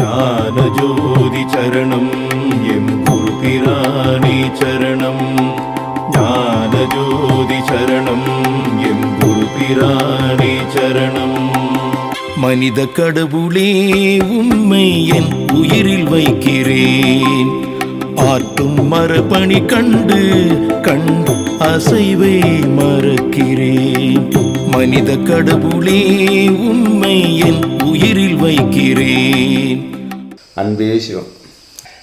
ஞானஜோதி சரணம் எம் குருபிராணி சரணம். ஞானஜோதி சரணம் எம் குருபிராணி சரணம். மனித கடவுளே உண்மை என் உயிரில் வைக்கிறேன். ஆற்றும் மரபணி கண்டு கண் அசைவை மறக்கிறேன். மனித கடவுளே உண்மை என் உயிரில் வைக்கிறேன். அன்பே சிவம்.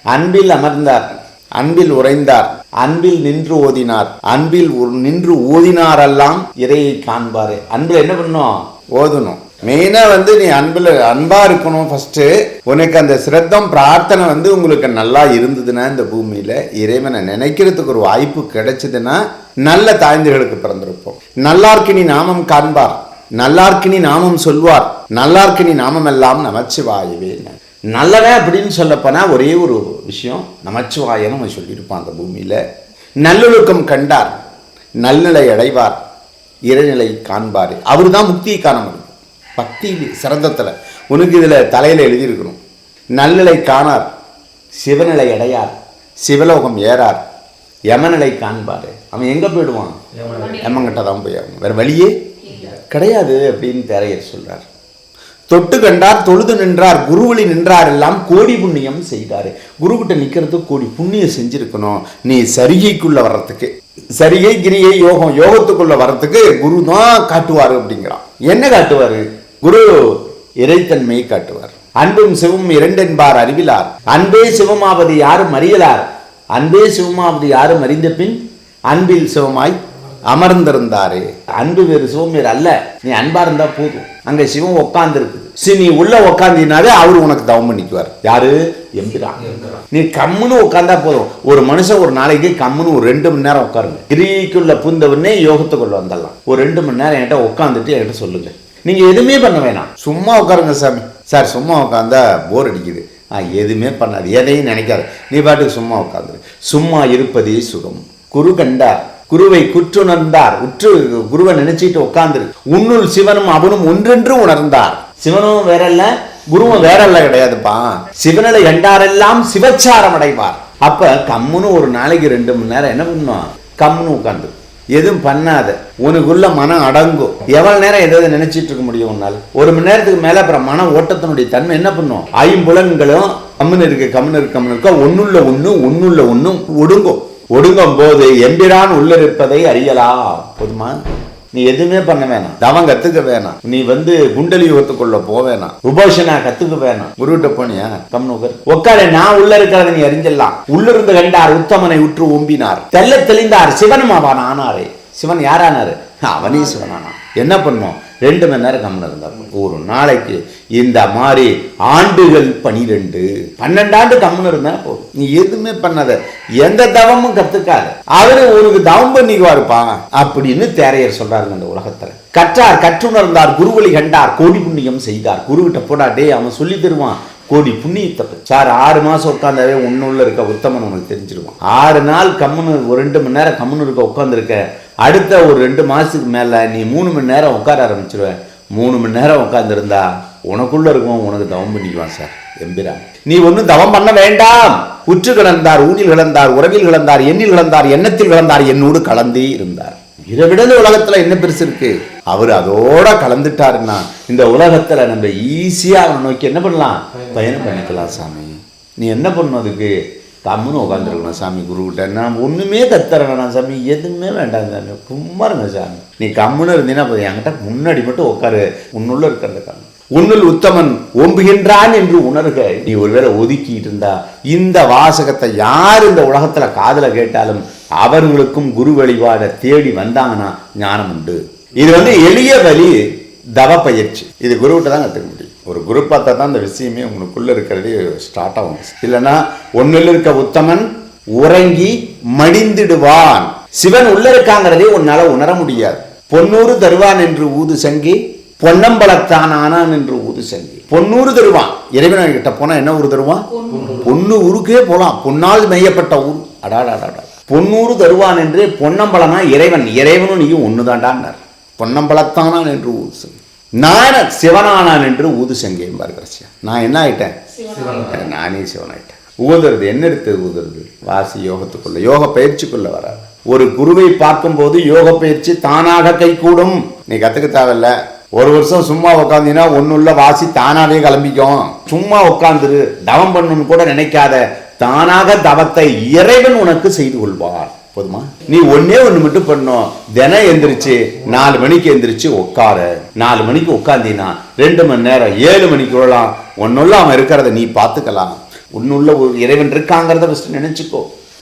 அன்பில் அமர்ந்தார். அன்பில் உறைந்தார். அன்பில் நின்று ஓதினார். அன்பில் நின்று ஓதினாரெல்லாம் இறையை காண்பாரு. அன்பில் என்ன பண்ணும்? ஓதணும். மெயினா வந்து நீ அன்பில் அன்பா இருக்கணும் ஃபஸ்ட்டு உனக்கு அந்த சிரத்தம் பிரார்த்தனை வந்து உங்களுக்கு நல்லா இருந்ததுன்னா இந்த பூமியில இறைவனை நினைக்கிறதுக்கு ஒரு வாய்ப்பு கிடைச்சதுன்னா நல்ல தாய்ந்தர்களுக்கு பிறந்திருப்போம். நல்லார்க்கினி நாமம் காண்பார். நல்லார்க்கினி நாமம் சொல்வார். நல்லார்க்கினி நாமம் எல்லாம் நமச்சிவாயவே. நல்லவன் அப்படின்னு சொல்லப்போனா ஒரே ஒரு விஷயம் நமச்சிவாயன்னு அவன் சொல்லியிருப்பான் அந்த பூமியில. நல்லொழுக்கம் கண்டார். நல்நிலை அடைவார். இறைநிலை காண்பார். அவர் தான் முக்தியை காண முடியும். பக்தி சிறந்தத்தில். உனக்கு இதில் தலையில் எழுதியிருக்கணும். நல்நிலை காணார் சிவநிலை அடையார் சிவலோகம் ஏறார் யமநிலை காண்பார். அவன் எங்கே போயிடுவான்? யமங்கிட்ட தான் போய் ஆகணும் வேற வழியே கிடையாது அப்படின்னு தேரையர் சொல்றார். தொட்டு கண்டார் தொழுது நின்றார் குருவழி நின்றார் எல்லாம் கோடி புண்ணியம் செய்தாரு. குருக்கிட்ட நிக்கிறதுக்கு கோடி புண்ணியம் செஞ்சிருக்கணும். நீ சரிகைக்குள்ள வர்றதுக்கு சரிகை கிரியை யோகம் யோகத்துக்குள்ள வர்றதுக்கு குரு தான் காட்டுவாரு அப்படிங்கிறான். என்ன காட்டுவாரு? குரு இறைத்தன்மையை காட்டுவார். அன்பும் சிவமும் இரண்டென்பார் அறிவிலார். அன்பே சிவமாவது யாரும் அறியலார். அன்பே சிவமாவது யாரும் அறிந்த பின் அன்பில் சிவமாய் அமர்ந்திருந்தாரு. அன்பு வேறு சிவம் வேறு அல்ல. நீ அன்பா இருந்தா போதும். அங்க சிவம் உட்கார்ந்து இருக்குது சரி நீ உள்ள உட்காந்தினாவே அவர் உனக்கு தவம் பண்ணிக்குவார். யாரு? எம்பிரான். நீ கம்முன்னு உட்கார்ந்தா போதும். ஒரு மனுஷன் ஒரு நாளைக்கு கம்முன்னு ஒரு ரெண்டு மணி நேரம் உட்காருங்க கிரிக்குள்ள புந்தவனே யோகத்துக்குள்ள வந்துடலாம் ஒரு ரெண்டு மணி நேரம் என்கிட்ட உட்காந்துட்டு என்கிட்ட சொல்லுங்க. நீங்க எதுவுமே பண்ண வேணாம். சும்மா உட்காருங்க சாமி. சார் சும்மா உட்காந்தா போர் அடிக்குது. எதுவுமே பண்ணாது. எதையும் நினைக்காது. நீ பாட்டுக்கு சும்மா உட்காந்துரு சும்மா இருப்பதே சுகம். குரு கண்டார். குருவை குற்றுணர்ந்தார். உற்று குருவை நினைச்சிட்டு உட்கார்ந்துரு. உன்னுள் சிவனும் அவனும் ஒன்றென்று உணர்ந்தார். சிவனும் வேற இல்ல குருவும் வேற இல்ல கிடையாதுப்பா. சிவனிலை கண்டாரெல்லாம் சிவச்சாரம் அடைவார். அப்ப கம்முன்னு ஒரு நாளைக்கு ரெண்டு மணி நேரம் என்ன பண்ணும் கம்முன்னு உட்காந்து எதுவும் பண்ணாத. உனக்குள்ள மனம் அடங்கும். எவ்வளவு நேரம் எதாவது நினைச்சிட்டு இருக்க முடியும் உன்னால்? ஒரு மணி நேரத்துக்கு மேல அப்புறம் மன ஓட்டத்தினுடைய தன்மை என்ன பண்ணும்? ஐம்புலன்களும் கம்முன்னு இருக்கு கம்முன்னு இருக்கு கம்முன்னு இருக்க. ஒண்ணுள்ள ஒண்ணு ஒண்ணுள்ள ஒண்ணும் ஒடுங்கும். ஒடுங்கும் போது எம்பிரான் உள்ளிருப்பதை அறியலாம். போதுமா? நீ எதுவுமே பண்ண வேணாம். தவம் கத்துக்க வேணாம். நீ வந்து குண்டலி யுகத்துக்குள்ள போக வேணாம். உபோஷனா கத்துக்க வேணாம். குருகிட்ட போனியா? கம்னு உட்காரு உட்காரு நான் உள்ள இருக்கிறத நீ அறிஞ்சிடலாம் உள்ளிருந்து கண்டார் உத்தமனை உற்று ஓம்பினார். தெல்ல தெளிந்தார் சிவனும் அவன் ஆனாரே. சிவன் யாரானாரு? அவனே சிவனானா என்ன பண்ணும் ரெண்டு மணி நேரம் கம்மன் இருந்தார். ஒரு நாளைக்கு இந்த மாதிரி ஆண்டுகள் பனிரெண்டு பன்னெண்டு ஆண்டு கம்மன் இருந்தா போதும். நீ எதுவுமே பண்ணாத. எந்த தவமும் கத்துக்காத. அவரு உனக்கு தவம் பண்ணிக்குவாருப்பா அப்படின்னு தேரையர் சொல்றாருங்க அந்த உலகத்துல. கற்றார் கற்றுணர்ந்தார் குருவழி கண்டார் கோடி புண்ணியம் செய்தார். குருகிட்ட போடா டேய் அவன் சொல்லி தருவான். கோடி புண்ணியத்தை சார் ஆறு மாதம் உட்காந்தாவே உன்னுள்ள இருக்க உத்தமன் உனக்கு தெரிஞ்சிருவான். ஆறு நாள் கம்முன்னு ஒரு ரெண்டு மணி நேரம் கம்முன்னு இருக்க உட்காந்துருக்க அடுத்த ஒரு ரெண்டு மாசத்துக்கு மேல நீ மூணு மணி நேரம் உட்கார ஆரம்பிச்சிருவேன் மூணு மணி நேரம் உட்காந்துருந்தா உனக்குள்ள இருக்கும் உனக்கு தவம் பண்ணிக்குவான் சார். எம்பிரான். நீ ஒன்றும் தவம் பண்ண வேண்டாம். உற்று கிடந்தார் ஊனில் கிடந்தார் உறவில் கிடந்தார் எண்ணில் கிடந்தார் எண்ணத்தில் கிடந்தார் என்னோடு கலந்தே இருந்தார். இதை விட உலகத்துல என்ன பெருசு இருக்கு? அவர் அதோட கலந்துட்டாருன்னா இந்த உலகத்துல நம்ம ஈஸியாக அவனை நோக்கி என்ன பண்ணலாம்? பயணம் பண்ணிக்கலாம் சாமி. நீ என்ன பண்ணும் அதுக்கு? கம்முன்னு உட்காந்துருக்கணும் சாமி குருக்கிட்ட. நான் ஒண்ணுமே கத்துற வேணாம் சாமி எதுவுமே வேண்டாம் சாமி. சும்மா இருங்க சாமி. நீ கம்முன்னு இருந்தீங்கன்னா போதும். என்கிட்ட முன்னாடி மட்டும் உட்காரு. உன்னுள்ள இருக்கிறத கம்மு உன்னுள் உத்தமன் ஓம்புகின்றான் என்று உணர்க. நீ ஒருவேளை ஒதுக்கிட்டு இருந்தா இந்த வாசகத்தை யார் இந்த உலகத்துல காதுல கேட்டாலும் அவர்களுக்கும் குரு வழிபாட தேடி வந்தாங்கன்னா ஞானம் உண்டு. இது வந்து எளிய வழி தவ பயிற்சி. இது குருவிட்ட தான் கற்றுக்கணும் ஒரு குரு பார்த்தா தான் இந்த விஷயமே உங்களுக்குள்ளே இருக்கிறதே ஸ்டார்ட் ஆகும். இல்லைன்னா ஒன்றில் இருக்க உத்தமன் உறங்கி மடிந்திடுவான். சிவன் உள்ள இருக்காங்கிறதே உன்னால உணர முடியாது. பொன்னூறு தருவான் என்று ஊது சங்கி பொன்னம்பலத்தான் ஆனான் என்று ஊது சங்கி. பொன்னூறு தருவான். இறைவன் கிட்ட போனா என்ன ஊர் தருவான்? பொண்ணு ஊருக்கே போலாம். பொன்னால் மெய்யப்பட்ட ஊர். அடாடாடாடா. பொன்னூறு தருவான் என்று பொன்னம்பலனா இறைவன். இறைவனும் நீயும் ஒண்ணுதாண்டான்னார். பொன்னம்பலத்தானான் என்று ஊது சங்கி. நான் சிவனானான் என்று ஊது செங்கேன் கடைசியா. நான் என்ன ஆயிட்டேன்? நானே சிவனாயிட்டேன். ஊதுறது என்ன எடுத்து ஊதுறது? வாசி யோகத்துக்குள்ள யோக பயிற்சிக்குள்ள வராது. ஒரு குருவை பார்க்கும்போது யோக பயிற்சி தானாக கைகூடும். நீ கத்துக்க தேவையில்ல. ஒரு வருஷம் சும்மா உட்காந்தீங்கன்னா ஒன்னுள்ள வாசி தானாவே கிளம்பிக்கும். சும்மா உட்காந்துரு தவம் பண்ணணும்னு கூட நினைக்காத தானாக தவத்தை இறைவன் உனக்கு செய்து கொள்வார் போதுமா? நீ ஒன்னே ஒண்ணு மட்டும் பண்ணும் தினம் எந்திரிச்சு நாலு மணிக்கு எந்திரிச்சு உட்காரு. நாலு மணிக்கு உட்காந்தீங்கன்னா ரெண்டு மணி நேரம் ஏழு மணிக்கு விழலாம் ஒன்னுள்ள அவன் இருக்கிறத நீ பார்த்துக்கலாம். உன்னுள்ள ஒரு இறைவன் இருக்காங்கிறத ஃபஸ்ட்டு நினைச்சுக்கோ.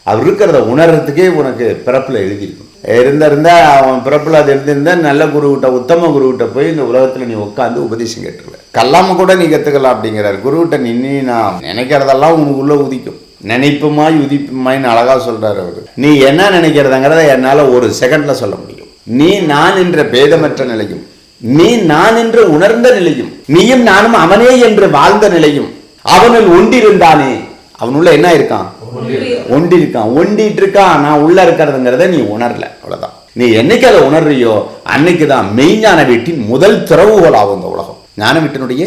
அவர் இருக்கிறத உணர்றதுக்கே உனக்கு பிறப்புல எழுதியிருக்கும். இருந்திருந்தா அவன் பிறப்புல அது எழுதியிருந்தா நல்ல குருகிட்ட உத்தம குருகிட்ட போய் இந்த உலகத்துல நீ உட்காந்து உபதேசம் கேட்டுருவ. கல்லாம கூட நீ கத்துக்கலாம் அப்படிங்கிறார். குருகிட்ட நின்று நான் நினைக்கிறதெல்லாம் உனக்குள்ள உதிக்கும். நினைப்புமாய் உதிப்புமாய்னு அழகா சொல்றாரு அவரு. நீ என்ன நினைக்கிறதுங்கிறத என்னால ஒரு செகண்ட்ல சொல்ல முடியும். நீ நான் என்ற பேதமற்ற நிலையும் நீ நான் என்று உணர்ந்த நிலையும் நீயும் நானும் அவனே என்று வாழ்ந்த நிலையும் அவனில் ஒண்டிருந்தானே. அவனுள்ள என்ன இருக்கான்? ஒண்டி இருக்கான் ஒண்டிட்டு இருக்கான் நான் உள்ள இருக்கிறதுங்கிறத நீ உணரல. அவ்வளவுதான். நீ என்னைக்கு அதை உணர்றியோ அன்னைக்கு தான் மெய்ஞான வீட்டின் முதல் திறவுகோல் ஆகும் இந்த உலகம். ஞான வீட்டினுடைய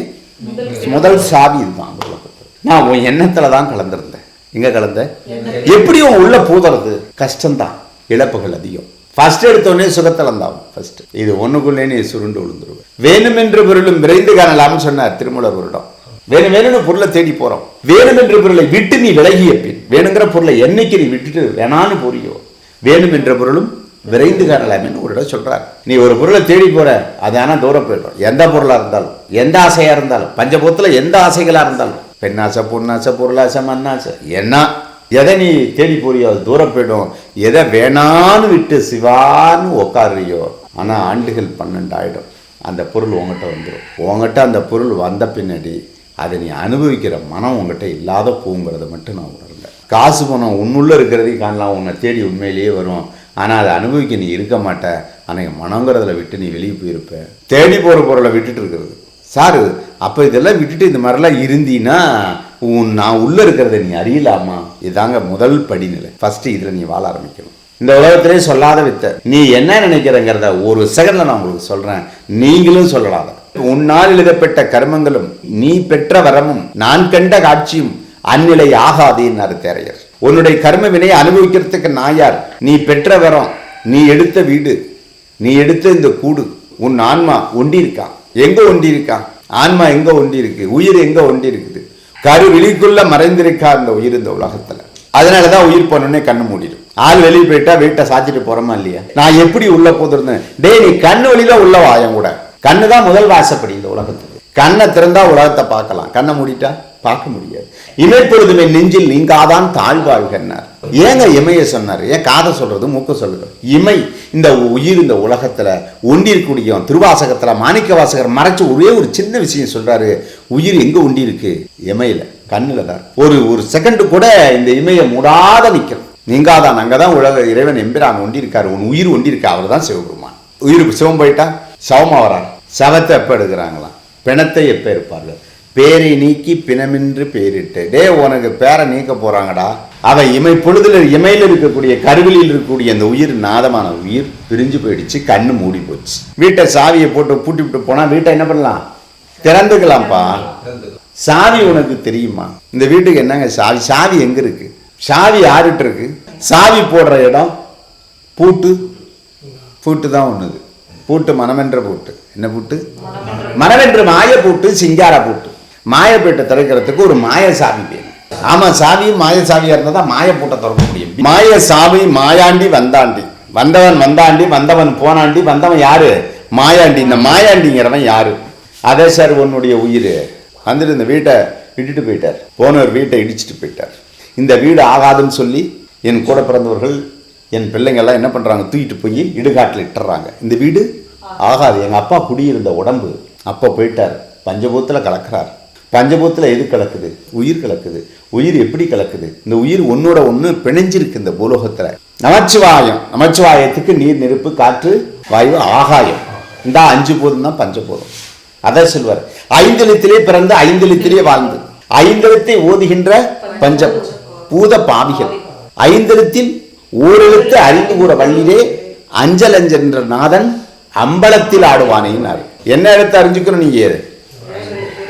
முதல் சாவி இதுதான் அந்த உலகத்துல. நான் உன் எண்ணத்துல தான் கலந்திருந்தேன். எங்கே கலந்த? எப்படி உன் உள்ள பூதுறது. கஷ்டம்தான். இழப்புகள் அதிகம். ஃபர்ஸ்ட் எடுத்தோடனே சுகத்தலந்தாவும் ஃபர்ஸ்ட் இது ஒண்ணுக்குள்ளே நீ சுருண்டு விழுந்துருவேன் வேணுமென்று பொருளும் விரைந்து காணலாம்னு சொன்னார் திருமூலர் வருடம். வேணும் வேணும்னு பொருளை தேடி போறோம். வேணுமென்ற பொருளை விட்டு நீ விலகிய பின் வேணுங்கிற பொருளை என்னைக்கு நீ விட்டுட்டு வேணான்னு புரியும் வேணுமென்ற பொருளும் விரைந்து காணலாம்னு ஒரு இடம் சொல்கிறார் நீ ஒரு பொருளை தேடி போற அது ஆனா தூரம் போயிடும். எந்த பொருளா இருந்தாலும் எந்த ஆசையாக இருந்தாலும் பஞ்சபூத்தில் எந்த ஆசைகளா இருந்தாலும் பெண்ணாசை பொண்ணாசை பொருளாசை மண்ணாசை. என்ன எதை நீ தேடி போறியோ அது தூரம் போயிடும். எதை வேணான்னு விட்டு சிவான்னு உக்காடுறியோ ஆனால் ஆண்டுகள் பன்னெண்டு ஆகிடும் அந்த பொருள் உங்ககிட்ட வந்துடும் உங்ககிட்ட அந்த பொருள் வந்த பின்னாடி அதை நீ அனுபவிக்கிற மனம் உங்ககிட்ட இல்லாத போங்கிறத மட்டும் நான் உணர்ந்தேன். காசு பணம் உன்னுள்ள இருக்கிறதையும் காணலாம். உன்னை தேடி உண்மையிலேயே வரும். ஆனால் அதை அனுபவிக்க நீ இருக்க மாட்ட. ஆனால் மனங்கிறதில் விட்டு நீ வெளியே போயிருப்ப. தேடி போகிற பொருளை விட்டுட்டு இருக்கிறது. சாரு அப்போ இதெல்லாம் விட்டுட்டு இந்த மாதிரிலாம் இருந்தீன்னா உன் நான் உள்ளே இருக்கிறத நீ அறியலாமா? இதாங்க முதல் படிநிலை. ஃபஸ்ட்டு இதில் நீ வாழ ஆரம்பிக்கணும். இந்த உலகத்திலே சொல்லாத வித்த. நீ என்ன நினைக்கிறங்கிறத ஒரு செகண்டில் நான் உங்களுக்கு சொல்றேன். நீங்களும் சொல்லலாத. உன்னால் எழுதப்பட்ட கர்மங்களும் நீ பெற்ற வரமும் நான் கண்ட காட்சியும் அந்நிலை ஆகாதுன்னாரு தேரையர். உன்னுடைய கர்ம வினையை அனுபவிக்கிறதுக்கு நான் யார்? நீ பெற்ற வரம் நீ எடுத்த வீடு நீ எடுத்த இந்த கூடு உன் ஆன்மா ஒண்டி இருக்கான் எங்க ஒண்டி இருக்கான் ஆன்மா எங்க ஒண்டி இருக்கு? உயிர் எங்க ஒண்டி இருக்குது? கரு விழிக்குள்ள மறைந்திருக்கா அந்த உயிர் இந்த உலகத்துல? அதனாலதான் உயிர் போனோடனே கண்ணு மூடிடும். ஆள் வெளியே போயிட்டா வீட்டை சாத்திட்டு போறோமா இல்லையா? நான் எப்படி உள்ள போதிருந்தேன்? டேய் நீ கண்ணு வழியில உள்ள வாயம் கூட. கண்ணு தான் முதல் வாசப்படி இந்த உலகத்துக்கு. கண்ணை திறந்தா உலகத்தை பார்க்கலாம். கண்ணை மூடிட்டா? பார்க்க முடியாது. இமைப்பொழுதுமே நெஞ்சில் நீங்காதான் தாழ்வாழ்கன்னார் ஏங்க இமைய சொன்னார்? ஏன் காதை சொல்றது மூக்க சொல்றது? இமை இந்த உயிர் இந்த உலகத்துல ஒண்டிருக்கூடிய திருவாசகத்துல மாணிக்க வாசகர் மறைச்சு ஒரே ஒரு சின்ன விஷயம் சொல்றாரு. உயிர் எங்க ஒண்டி இருக்கு இமையில கண்ணில் தான். ஒரு ஒரு செகண்ட் கூட இந்த இமையை மூடாத நிற்கும். நீங்காதான் அங்கதான் உலக இறைவன் எம்பிரான் ஒண்டி இருக்காரு உன் உயிர் ஒண்டி இருக்கா அவர் தான் சிவபெருமான். உயிருக்கு சிவம் போயிட்டா? சவமா வரார். சவத்தை எப்ப எடுக்கிறாங்களாம்? பிணத்தை எப்ப இருப்பார்கள் பேரை நீக்கி பிணமின்று பேரிட்டு டே உனக்கு பேரை நீக்க போறாங்கடா. அவன் இமை பொழுதுல இமையில இருக்கக்கூடிய கருவிலில் இருக்கக்கூடிய அந்த உயிர் நாதமான உயிர் பிரிஞ்சு போயிடுச்சு கண்ணு மூடி போச்சு. வீட்டை சாவியை போட்டு பூட்டி விட்டு போனா வீட்டை என்ன பண்ணலாம்? திறந்துக்கலாம்ப்பா. சாவி உனக்கு தெரியுமா? இந்த வீட்டுக்கு என்னங்க சாவி? சாவி எங்க இருக்கு? சாவி யாருட்டு இருக்கு? சாவி போடுற இடம் பூட்டு. பூட்டு தான் ஒண்ணுது. பூட்டு மனமென்ற பூட்டு. என்ன பூட்டு? மனமென்று மாய பூட்டு சிங்கார பூட்டு. மாயப்பேட்டை திறக்கிறதுக்கு ஒரு மாய சாவி வேணும். ஆமாம் சாவியும் மாய சாவியாக இருந்தால் தான் மாயப்பூட்டை திறக்க முடியும். மாய சாவி மாயாண்டி வந்தாண்டி. வந்தவன் வந்தாண்டி வந்தவன் போனாண்டி வந்தவன் யாரு? மாயாண்டி. இந்த மாயாண்டிங்கிறவன் யாரு? அதே சார் உன்னுடைய உயிர். வந்துட்டு இந்த வீட்டை இடிட்டு போயிட்டார். போனவர் வீட்டை இடிச்சிட்டு போயிட்டார். இந்த வீடு ஆகாதுன்னு சொல்லி என் கூட பிறந்தவர்கள் என் பிள்ளைங்கள்லாம் என்ன பண்ணுறாங்க தூக்கிட்டு போய் இடுகாட்டில் இட்டுறாங்க. இந்த வீடு ஆகாது. எங்கள் அப்பா குடியிருந்த உடம்பு அப்போ போயிட்டார். பஞ்சபூத்தில் கலக்கிறார். பஞ்சபூத்தில் எது கலக்குது? உயிர் கலக்குது. உயிர் எப்படி கலக்குது? இந்த உயிர் ஒன்னோட ஒன்று பிணைஞ்சிருக்கு இந்த பூலோகத்தில். நமச்சிவாயம். நமச்சிவாயத்துக்கு நீர் நெருப்பு காற்று வாயு ஆகாயம். இந்த அஞ்சு போதும் தான் பஞ்சபூதம். அதை சொல்வார். ஐந்தெழுத்திலே பிறந்து ஐந்தெழுத்திலே வாழ்ந்து. ஐந்தெழுத்தை ஓதுகின்ற பஞ்ச பூத பாவிகள். ஐந்தெழுத்தில் ஓரெழுத்து அறிந்து கூற வள்ளிலே அஞ்சல் அஞ்சல் என்ற நாதன் அம்பலத்தில் ஆடுவானேன்னாரு. என்ன எழுத்து அறிஞ்சுக்கணும் நீங்க ஏது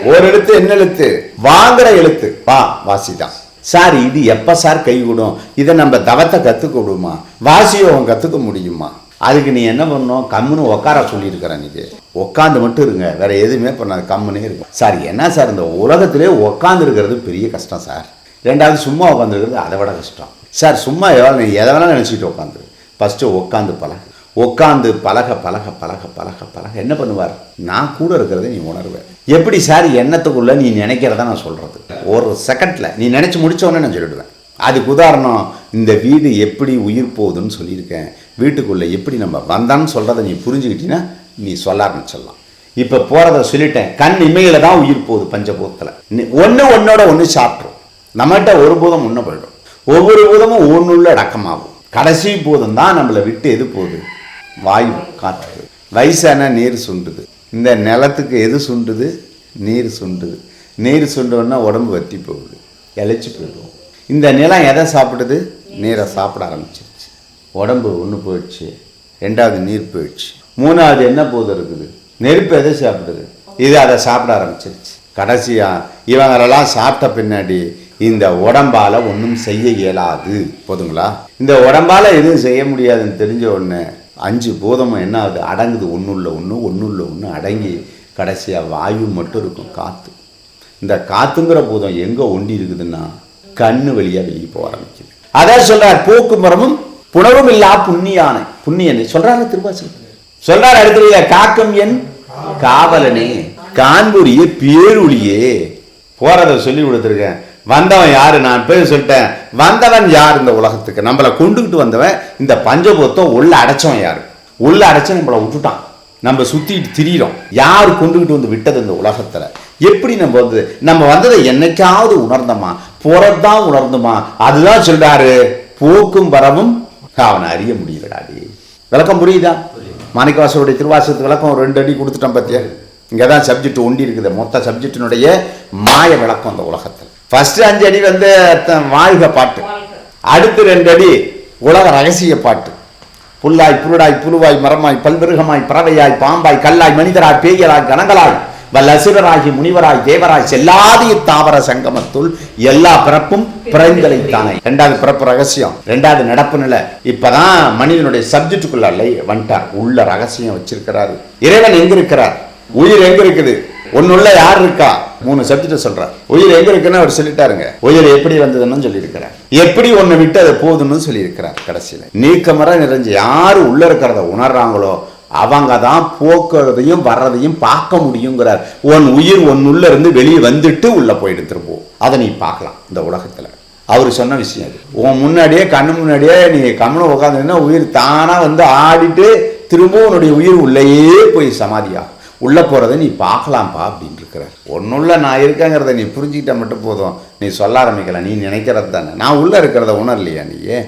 ஒரு எழுத்து என்ன எழுத்து? வாங்குற எழுத்து. வா வாசிதான் சார் இது எப்ப சார் கைவிடும்? இதை நம்ம தவத்தை கத்துக்க விடுமா? வாசியோகம் கத்துக்க முடியுமா? அதுக்கு நீ என்ன பண்ணணும்? கம்முன்னு உட்கார சொல்லியிருக்கிற நீங்க உட்காந்து மட்டும் இருங்க. வேற எதுவுமே பண்ணாது கம்முனே இருக்கும் சார் என்ன சார் இந்த உலகத்திலே உட்காந்து இருக்கிறது பெரிய கஷ்டம் சார். ரெண்டாவது சும்மா உட்காந்துருக்கிறது அதை விட கஷ்டம். சார் சும்மா எவ்வளோ நீ எதை வேணாலும் நினச்சிட்டு உட்காந்துரு ஃபஸ்ட்டு உட்காந்து பழக. உட்காந்து பழக பழக பழக பழக பழக. என்ன பண்ணுவார்? நான் கூட இருக்கிறத நீ உணர்வேன். எப்படி சார் எண்ணத்துக்குள்ள நீ நினைக்கிறத நான் சொல்றது? ஒரு செகண்ட்ல நீ நினைச்சு முடிச்ச உடனே நான் சொல்லிடுவேன். அதுக்கு உதாரணம் இந்த வீடு எப்படி உயிர் போகுதுன்னு சொல்லியிருக்கேன். வீட்டுக்குள்ளே எப்படி நம்ம வந்தான்னு சொல்றதை நீ புரிஞ்சுக்கிட்டீங்கன்னா நீ சொல்ல ஆரம்பிச்சிடலாம். இப்போ போறத சொல்லிட்டேன். கண் இமையில தான் உயிர் போகுது பஞ்சபூதத்தில். ஒன்று ஒன்னோட ஒன்று சாப்பிட்ரும். நம்மகிட்ட ஒரு பூதம் ஒன்று போயிடும். ஒவ்வொரு பூதமும் ஒன்றுள்ள அடக்கமாகும். கடைசி பூதம் தான் நம்மளை விட்டு எது போகுது? வாயு காற்று. வயசான நீர் சுண்டுது. இந்த நிலத்துக்கு எது சுண்டுது? நீர் சுண்டுது. நீர் சுண்டோன்னா உடம்பு வத்தி போகுது. இழைச்சி போயிடுவோம் இந்த நிலம் எதை சாப்பிடுது? நீரை சாப்பிட ஆரம்பிச்சிருச்சு. உடம்பு ஒன்று போயிடுச்சு. ரெண்டாவது நீர் போயிடுச்சு. மூணாவது என்ன போதும் இருக்குது? நெருப்பு எதை சாப்பிடுது? இது அதை சாப்பிட ஆரம்பிச்சிருச்சு. கடைசியாக இவங்களெல்லாம் சாப்பிட்ட பின்னாடி இந்த உடம்பால் ஒன்றும் செய்ய இயலாது. போதுங்களா? இந்த உடம்பால் எதுவும் செய்ய முடியாதுன்னு தெரிஞ்ச உடனே அஞ்சு பூதமும் என்ன ஆகுது? அடங்குது. ஒன்றுள்ள ஒன்று ஒன்றுள்ள ஒன்று அடங்கி கடைசியாக வாயு மட்டும் இருக்கும். காற்று இந்த காத்துங்கிற பூதம் எங்கே ஒண்டி இருக்குதுன்னா கண்ணு வழியா வெளியே போக ஆரம்பிக்குது. அதான் சொல்கிறார் போக்கு மரமும் புணரும் இல்லா புண்ணியானை. புண்ணியனை. சொல்கிறாரு திருவாசன் சொல்கிறார் அடுத்த காக்கம் என் காவலனே. காண்புரிய பேருளியே போறத சொல்லி கொடுத்துருக்கேன். வந்தவன் யாரு? நான் பேர் சொல்லிட்டேன். வந்தவன் யார் இந்த உலகத்துக்கு? நம்மளை கொண்டுகிட்டு வந்தவன் இந்த பஞ்சபூத்தம் உள்ள அடைச்சவன் யாரு? உள்ள அடைச்சு நம்மளை விட்டுட்டான். நம்ம சுத்திட்டு திரியிறோம். யார் கொண்டுகிட்டு வந்து விட்டது இந்த உலகத்துல? எப்படி நம்ம வந்து நம்ம வந்ததை என்னைக்காவது உணர்ந்தோமா? போறதுதான் உணர்ந்தோமா? அதுதான் சொல்றாரு. போக்கும் வரவும் அவனை அறிய முடியலடாடி விளக்கம் புரியுதா? மாணிக்கவாசருடைய திருவாசத்து விளக்கம் ரெண்டு அடி கொடுத்துட்டோம் பார்த்தியா இங்கே தான் சப்ஜெக்ட் ஒண்டி இருக்குது. மொத்த சப்ஜெக்டினுடைய மாய விளக்கம் அந்த உலகத்தில். ஃபர்ஸ்ட் அஞ்சு அடி வந்து வாழ்க பாட்டு. அடுத்து ரெண்டு அடி உலக ரகசிய பாட்டு. புல்லாய் புருடாய் புழுவாய் மரமாய் பல்விருகமாய் பறவையாய் பாம்பாய் கல்லாய் மனிதராய் பேயராய் கணங்களாய் வல்லசுரராகி முனிவராய் தேவராய் செல்லாதிய தாவர சங்கமத்துள் எல்லா பிறப்பும் பிறந்தலைத்தானே. ரெண்டாவது பிறப்பு ரகசியம். ரெண்டாவது நடப்பு நிலை. இப்பதான் மனிதனுடைய சப்ஜெக்டுக்குள்ள வந்துட்டார். உள்ள ரகசியம் வச்சிருக்கிறாரு. இறைவன் எங்க இருக்கிறார் உயிர் எங்க இருக்குது ஒன்னுள்ள யார் இருக்கா? மூணு சப்ஜெக்ட் சொல்றார். உயிர் எங்க இருக்குன்னு அவர் சொல்லிட்டாருங்க. உயிர் எப்படி வந்ததுன்னு சொல்லியிருக்கிறார். எப்படி ஒன்னு விட்டு அது போகுதுன்னு சொல்லியிருக்கிறார் கடைசியில. நீக்கமர நிறைஞ்சு யாரு உள்ள இருக்கிறத உணர்றாங்களோ அவங்க தான் போக்குறதையும் வர்றதையும் பார்க்க முடியுங்கிறார். உன் உயிர் ஒன்னுள்ள இருந்து வெளியே வந்துட்டு உள்ள போயிட்டு திரும்பவும் அதை நீ பார்க்கலாம் இந்த உலகத்துல. அவர் சொன்ன விஷயம் அது. உன் முன்னாடியே கண்ணு முன்னாடியே நீ கம்மனு உட்காந்துன்னா உயிர் தானா வந்து ஆடிட்டு திரும்பவும் உன்னுடைய உயிர் உள்ளேயே போய் சமாதியாகும். உள்ள போறதை நீ பார்க்கலாம்ப்பா அப்படின்னு இருக்கிறார் ஒன்றுள்ள நான் இருக்கேங்கிறத நீ புரிஞ்சுக்கிட்டா மட்டும் போதும். நீ சொல்ல ஆரம்பிக்கலாம். நீ நினைக்கிறது தானே நான் உள்ள இருக்கிறத உணரலையா நீயே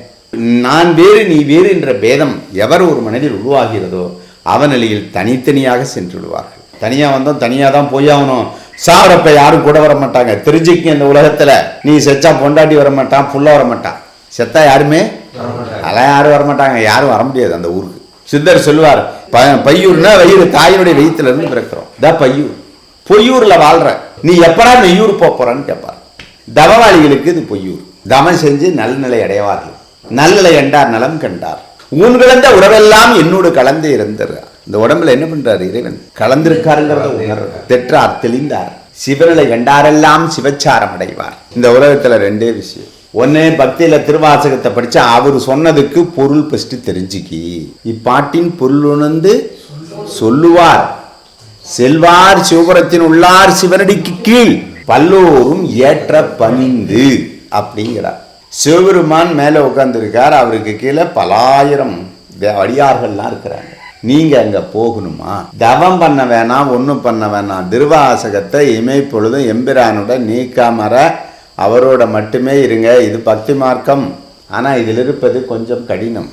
நான் வேறு நீ வேறு என்ற பேதம் எவர் ஒரு மனதில் உருவாகிறதோ அவநிலையில் தனித்தனியாக சென்று விடுவார்கள் தனியா வந்தோம் தனியா தான் போய் ஆகணும் சாவரப்ப யாரும் கூட வர மாட்டாங்க தெரிஞ்சுக்க இந்த உலகத்துல நீ செச்சா பொண்டாட்டி வர மாட்டான் புள்ள வர மாட்டான் செத்தா யாருமே? அதெல்லாம் யாரும் வர மாட்டாங்க யாரும் வர முடியாது அந்த ஊருக்கு. சித்தர் சொல்லுவார் ப- பையூர்னா வயிறு தாயினுடைய வயிற்றுல இருந்து பிறக்கிறோம். த பையூர். பொய்யூர்ல வாழ்ற. நீ எப்படா நெய்யூர் போப் கேட்பார். தவவாளிகளுக்கு இது பொய்யூர். தவம் செஞ்சு நல்நிலை அடைவார்கள். நல்நிலை என்றார் நலம் கண்டார். ஊன் கலந்த உறவெல்லாம் என்னோடு கலந்து இருந்தார் இந்த உடம்புல என்ன பண்றாரு இறைவன்? கலந்திருக்காருங்கிறத உணர்றார். தெற்றார் தெளிந்தார். சிவநிலை கண்டாரெல்லாம் சிவச்சாரம் அடைவார். இந்த உலகத்துல ரெண்டே விஷயம். ஒன்னே பக்தியில திருவாசகத்தை படிச்சா அவர் சொன்னதுக்கு பொருள் ஃபஸ்ட்டு தெரிஞ்சுக்கி. இப்பாட்டின் பொருள் உணர்ந்து சொல்லுவார். செல்வார் சிவபுரத்தின் உள்ளார் சிவனடிக்கு கீழ். பல்லோரும் ஏற்ற பணிந்து அப்படிங்கிறார். சிவபெருமான் மேலே உட்காந்துருக்கார் அவருக்கு கீழே பலாயிரம் அடியார்கள்லாம் இருக்கிறாங்க. நீங்க அங்க போகணுமா? தவம் பண்ண வேணாம் ஒன்றும் பண்ண வேணாம். திருவாசகத்தை இமைப்பொழுதும் எம்பிரானோட நீக்காமற அவரோட மட்டுமே இருங்க இது பக்தி மார்க்கம். ஆனால் இதில் இருப்பது கொஞ்சம் கடினம்.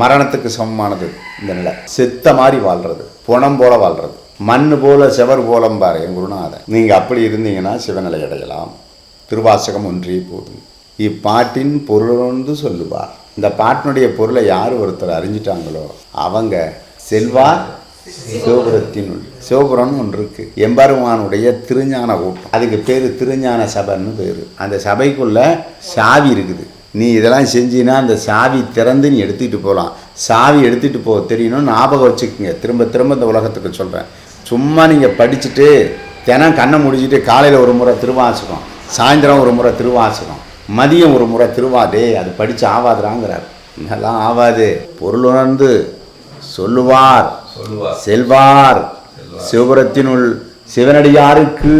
மரணத்துக்கு சமமானது இந்த நிலை. செத்த மாதிரி வாழ்றது புணம் போல வாழ்றது. மண்ணு போல செவர் போலம் பாரு என் குருநாதன் நீங்கள் அப்படி இருந்தீங்கன்னா சிவநிலை அடையலாம். திருவாசகம் ஒன்றே போதும். இப்பாட்டின் பொருளொன்று சொல்லுவார். இந்த பாட்டினுடைய பொருளை யார் ஒருத்தர் அறிஞ்சிட்டாங்களோ அவங்க செல்வார் சிவபுரத்தினுள் சிவபுரம்னு ஒன்று இருக்குது எம்பெருமானுடைய திருஞான கூட்டம். அதுக்கு பேர் திருஞான சபைன்னு பேர். அந்த சபைக்குள்ளே சாவி இருக்குது. நீ இதெல்லாம் செஞ்சினா அந்த சாவி திறந்து நீ எடுத்துக்கிட்டு போகலாம் சாவி எடுத்துகிட்டு போக தெரியணும் ஞாபகம் வச்சுக்கோங்க. திரும்ப திரும்ப இந்த உலகத்துக்கு சொல்கிறேன் சும்மா நீங்கள் படிச்சுட்டு தினம் கண்ணை முடிச்சிட்டு காலையில் ஒரு முறை திருவாசகம் சாயந்தரம் ஒரு முறை திருவாசகம் மதியம் ஒரு முறை திருவாதே அது படித்து ஆவாதுறாங்கிறார் இதெல்லாம் ஆவாது? பொருள் உணர்ந்து சொல்லுவார். செல்வார். சிவபுரத்தினுள் சிவனடியாருக்கு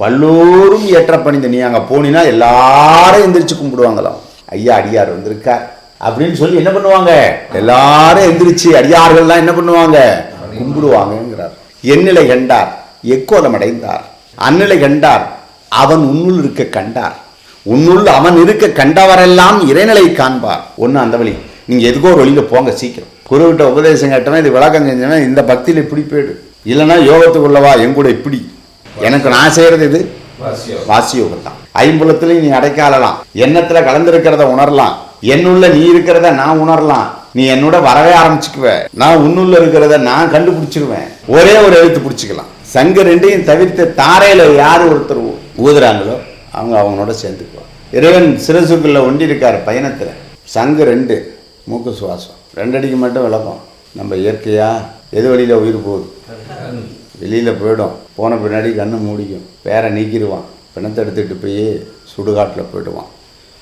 பல்லோரும் ஏற்ற பணிந்த நீ அங்கே போனீன்னா எல்லாரும் எந்திரிச்சு கும்பிடுவாங்களாம். ஐயா அடியார் வந்திருக்கார். அப்படின்னு சொல்லி என்ன பண்ணுவாங்க? எல்லாரும் எந்திரிச்சு அடியார்கள்லாம் என்ன பண்ணுவாங்க? கும்பிடுவாங்கங்கிறார். எண்ணிலை கண்டார் எக்கோலம் அடைந்தார். அந்நிலை கண்டார் அவன் உன்னுள் இருக்க கண்டார். உன்னுள் அவன் இருக்க கண்டவரெல்லாம் இறைநிலை காண்பார். ஒன்று அந்த வழி நீங்கள் எதுக்கோ ஒரு வழியில் போங்க சீக்கிரம். குருவிட்ட உபதேசம் கேட்டவன் இது விளக்கம் செஞ்சவன் இந்த பக்தியில் இப்படி போயிடு. இல்லைன்னா யோகத்துக்குள்ளவா? என் கூட இப்படி. எனக்கு நான் செய்கிறது இது வாசி யோகம் தான் ஐம்புலத்திலையும் நீ அடைக்காலலாம். எண்ணத்துல கலந்திருக்கிறத உணரலாம். என்னுள்ள நீ இருக்கிறத நான் உணரலாம். நீ என்னோட வரவே ஆரம்பிச்சுக்குவ. நான் உன்னுள்ள இருக்கிறத நான் கண்டுபிடிச்சிருவேன். ஒரே ஒரு எழுத்து பிடிச்சிக்கலாம். சங்க ரெண்டையும் தவிர்த்து தாரையில யார் ஒருத்தர் ஊதுறாங்களோ அவங்க அவங்களோட சேர்ந்துக்குவாங்க. இறைவன் சிறசுக்குள்ள ஒண்டி இருக்காரு பயணத்துல. சங்கு ரெண்டு மூக்கு சுவாசம். ரெண்டடிக்கு மட்டும் விளக்கம். நம்ம இயற்கையாக எது வழியில் உயிர் போகுது? வெளியில் போயிடும். போன பின்னாடி கண்ணு மூடிக்கும். பேரை நீக்கிடுவான். பிணத்தை எடுத்துகிட்டு போய் சுடுகாட்டில் போயிடுவான்.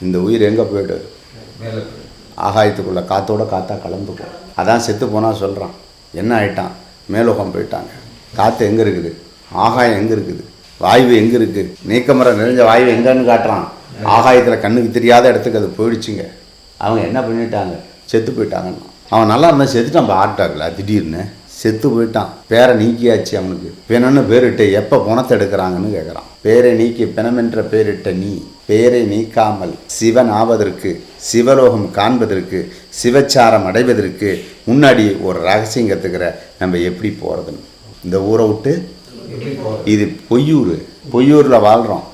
இந்த உயிர் எங்கே போயிட்டு ஆகாயத்துக்குள்ளே காத்தோட காத்தா கலந்துக்கும். அதான் செத்து போனால் சொல்கிறான் என்ன ஆயிட்டான்? மேலோகம் போயிட்டாங்க. காற்று எங்கே இருக்குது? ஆகாயம் எங்கே இருக்குது? வாய்வு எங்கே இருக்குது நீக்கமரம் நிறைஞ்ச வாய்வு எங்கேன்னு காட்டுறான். ஆகாயத்தில் கண்ணுக்கு தெரியாத இடத்துக்கு அது போயிடுச்சுங்க. அவங்க என்ன பண்ணிட்டாங்க? செத்து போயிட்டாங்கன்னு அவன் நல்லா இருந்தால் செத்துட்டான் ஆட்டாக்கல திடீர்னு செத்து போயிட்டான். பேரை நீக்கியாச்சு அவனுக்கு. பிணன்னு பேரிட்டு எப்போ பணத்தை எடுக்கிறாங்கன்னு கேட்குறான் பேரை நீக்கி பிணமென்ற பேரிட்ட நீ பேரை நீக்காமல் சிவன் ஆவதற்கு சிவலோகம் காண்பதற்கு சிவச்சாரம் அடைவதற்கு முன்னாடி ஒரு ரகசியம் கற்றுக்கிற நம்ம எப்படி போகிறதுன்னு இந்த ஊரை விட்டு இது பொய்யூர். பொய்யூரில் வாழ்கிறோம்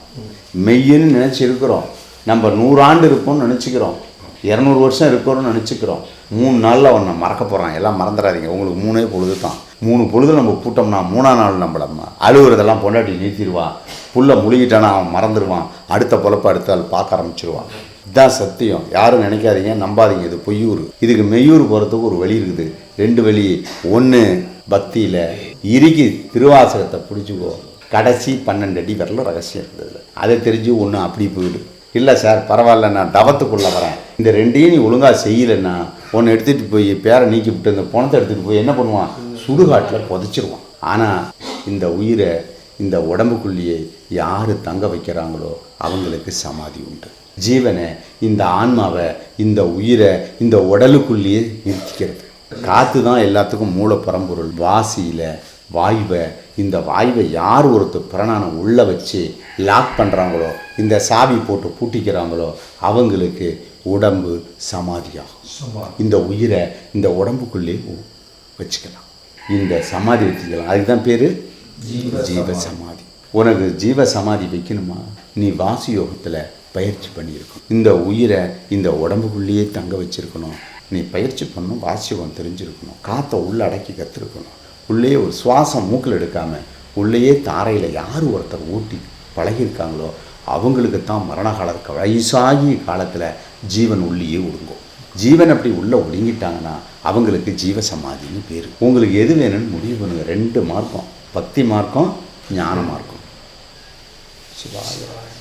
மெய்யின்னு நினச்சிருக்கிறோம். நம்ம நூறாண்டு இருப்போம்னு நினச்சிக்கிறோம். இரநூறு வருஷம் இருக்கிறோம்னு நினச்சிக்கிறோம். மூணு நாளில் அவனை மறக்க போகிறான் எல்லாம் மறந்துடாதீங்க. உங்களுக்கு மூணே பொழுது தான் மூணு பொழுது நம்ம கூட்டம்னா மூணாம் நாள் நம்மள அழுகுறதெல்லாம் பொண்டாட்டி நிறுத்திடுவான் புள்ள முழுகிட்டானா அவன் மறந்துடுவான். அடுத்த பொழப்ப அடுத்த ஆள் பார்க்க ஆரம்பிச்சிருவான். இதுதான் சத்தியம். யாரும் நினைக்காதீங்க. நம்பாதீங்க. இது பொய்யூர் இதுக்கு மெய்யூர் போகிறதுக்கு ஒரு வழி இருக்குது. ரெண்டு வழி. ஒன்று பக்தியில் இறுகி திருவாசகத்தை பிடிச்சிக்கோ. கடைசி பன்னெண்டு அடி வரல ரகசியம் இருந்தது அதை தெரிஞ்சு ஒன்று அப்படி போயிடு. இல்லை சார் பரவாயில்ல. நான் தவத்துக்குள்ளே வரேன். இந்த ரெண்டையும் நீ ஒழுங்காக செய்யலைன்னா ஒன்று எடுத்துகிட்டு போய் பேரை நீக்கி விட்டு இந்த பணத்தை எடுத்துகிட்டு போய் என்ன பண்ணுவான்? சுடுகாட்டில் புதைச்சிருவான். ஆனால் இந்த உயிரை இந்த உடம்புக்குள்ளேயே யார் தங்க வைக்கிறாங்களோ அவங்களுக்கு சமாதி உண்டு. ஜீவனை இந்த ஆன்மாவை இந்த உயிரை இந்த உடலுக்குள்ளேயே நிறுத்திக்கிறது. காற்று தான் எல்லாத்துக்கும் மூல பரம்பொருள் வாசியில் வாய்வை இந்த வாய்வை யார் ஒருத்தர் பிரணானம் உள்ளே வச்சு லாக் பண்ணுறாங்களோ இந்த சாவி போட்டு பூட்டிக்கிறாங்களோ அவங்களுக்கு உடம்பு சமாதியாகும். இந்த உயிரை இந்த உடம்புக்குள்ளே வச்சுக்கலாம். இந்த சமாதி வச்சுக்கலாம். அதுக்கு தான் பேர் ஜீவ ஜீவ சமாதி. உனக்கு ஜீவ சமாதி வைக்கணுமா? நீ வாசி யோகத்தில் பயிற்சி பண்ணியிருக்கணும். இந்த உயிரை இந்த உடம்புக்குள்ளேயே தங்க வச்சிருக்கணும். நீ பயிற்சி பண்ணணும் வாசி யோகம் தெரிஞ்சிருக்கணும். காற்றை உள்ள அடக்கி கற்றுருக்கணும் உள்ளே ஒரு சுவாசம் மூக்கில் எடுக்காம உள்ளேயே தாரையில் யார் ஒருத்தர் ஊட்டி பழகியிருக்காங்களோ அவங்களுக்கு தான் மரண காலத்துக்கு வயசாகி காலத்தில் ஜீவன் உள்ளேயே ஒடுங்கும். ஜீவன் அப்படி உள்ளே ஒடுங்கிட்டாங்கன்னா அவங்களுக்கு ஜீவ சமாதின்னு பேர். உங்களுக்கு எது வேணும்னு முடிவு பண்ணுங்க. ரெண்டு மார்க்கம். பக்தி மார்க்கம் ஞான மார்க்கம். சிவாய.